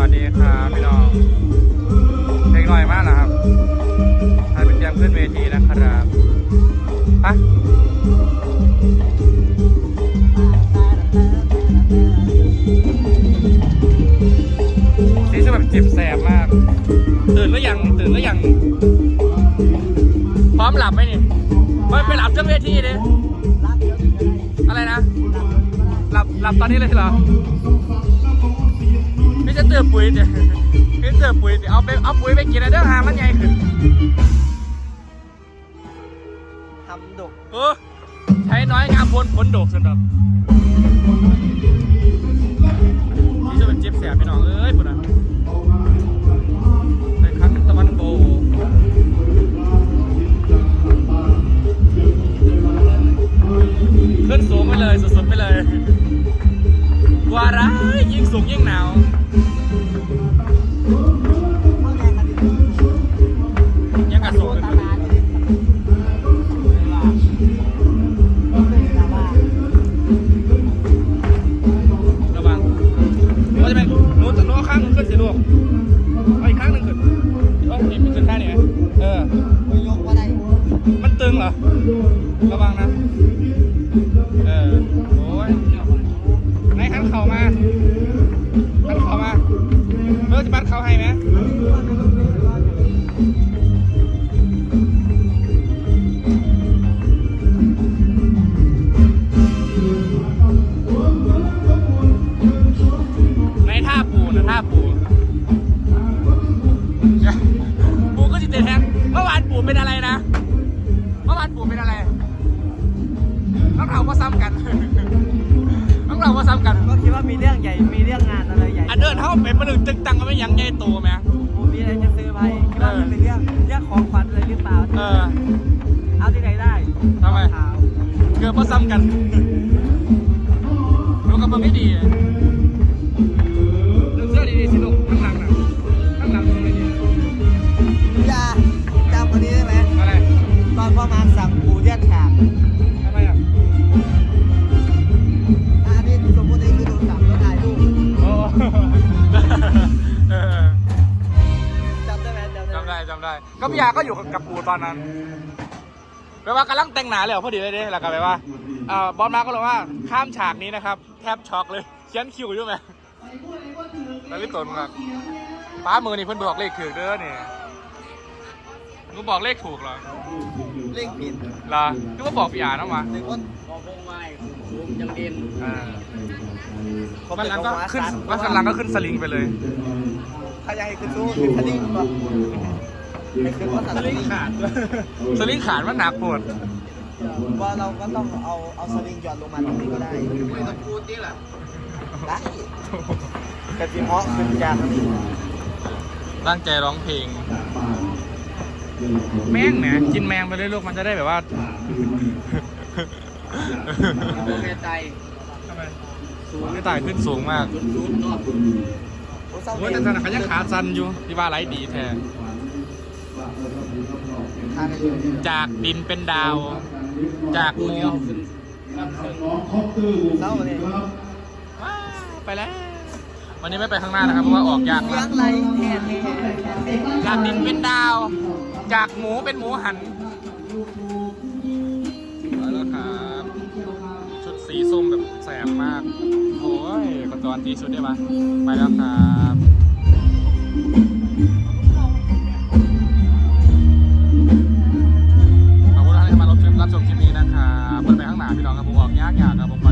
วัสดีครับพี่น้องเพลงหน่อยมากนะครับให้เป็นเตรียมขึ้นเวทีนะครับไปนี่จะแบบจิบแสบมาก ตื่นหรือยัง ตื่นหรือยัง พร้อมหลับไหมนี่ไม่ไปหลับเจ้าเวทีดิอะไรนะ หลับ หลับตอนนี้เลยเหรอไม่ จะเตือปุ๋ยเดี๋ยวไม่เตือปุ๋ยเดี๋ยวเอาไปเอาปุ๋ยไปกินนะเด้อหามันใหญ่ขึ้นทำดกเออใช้น้อยงามพลผลดกสำหรับนี่จะเป็นเจ็บแสบพี่น้องเอ้ยปุ่นอะในครั้งตะวันโบขึ้นสูงไปเลยสุดๆไปเลยก ว่าร้ายยิ่งสูงยิ่งหนาวยังกระสูง เข่ามาขันเข่ามาเมื่อจะบัดเขาให้ไหมในท่าปูนะท่าปูปู มีเรื่องใหญ่ มีเรื่องงานอะไรใหญ่อันเดินเท่าเป็นมาหนึ่งตึงตังก็ไม่ยังใหญ่โตไหมผมมีอะไรจะซื้อไปคิดว่ามันเป็นเรื่องเรื่องของขวัญอะไรหรือเปล่า เออ เอาที่ไหนได้ทำไมขาวเกือบมาซ้ำกัน ได้จำได้จำได้ ก็พี่ยาก็อยู่กับปูตอนนั้นแปลว่ากำลังแต่งหนาเลยเหรอพอดีเลยเด้แล้วก็แปลว่าเอ่อบอลมาก็เลยว่าข้ามฉากนี้นะครับ แทบช็อกเลยเขียนคิวอยู่ไหมแล้วรีบตนครับป้ามือนี่เพิ่นบอกเลขถูกเด้อนี่มึงบอกเลขถูกเหรอเลขผิดเหรอคือว่าบอกพี่ยาเนาะมาหนึ่งคนยังเด่นอ่าวันหลังก็ขึ้นวันหลังก็ขึ้นสลิงไปเลยพยายคือสู้คือทะลิงป่ะไม่คือว่า สลิงขาดสลิงขาดมันหนักปวดว่าเราก็ต้องเอาเอาสลิงหย่อนลงมาตรงนี้ก็ได้ไม่ต้องพูดนี่แหละได้กระติมเหาะขึ้นจากตั้งใจร้องเพลง แมงเนี่ยกินแมงไปเลยลูกมันจะได้แบบว่าโมเมใจทำไมสูงไม่ตายขึ้นสูงมากศูนย์รอบโอ้เศร้าโอ้ยเองแต่ขนาดเขายังขาสั้นอยู่ที่ว่าไรดีแท้ทางอยู่ จากดินเป็นดาว จากหมูเศร้าเลยว้าวไปแล้ว วันนี้ไม่ไปข้างหน้านะครับเพราะว่าออกยากเลี้มายกงไรแทนแทนจากดินเป็นดาว จากหมูเป็นหมูหันมาแล้วครับชุดสีส้มแบบแสบมากโอ้ยกระจอนตีชุดได้ปะไปแล้วครับขอบ พี่น้องครับผมออกยากยากครับผม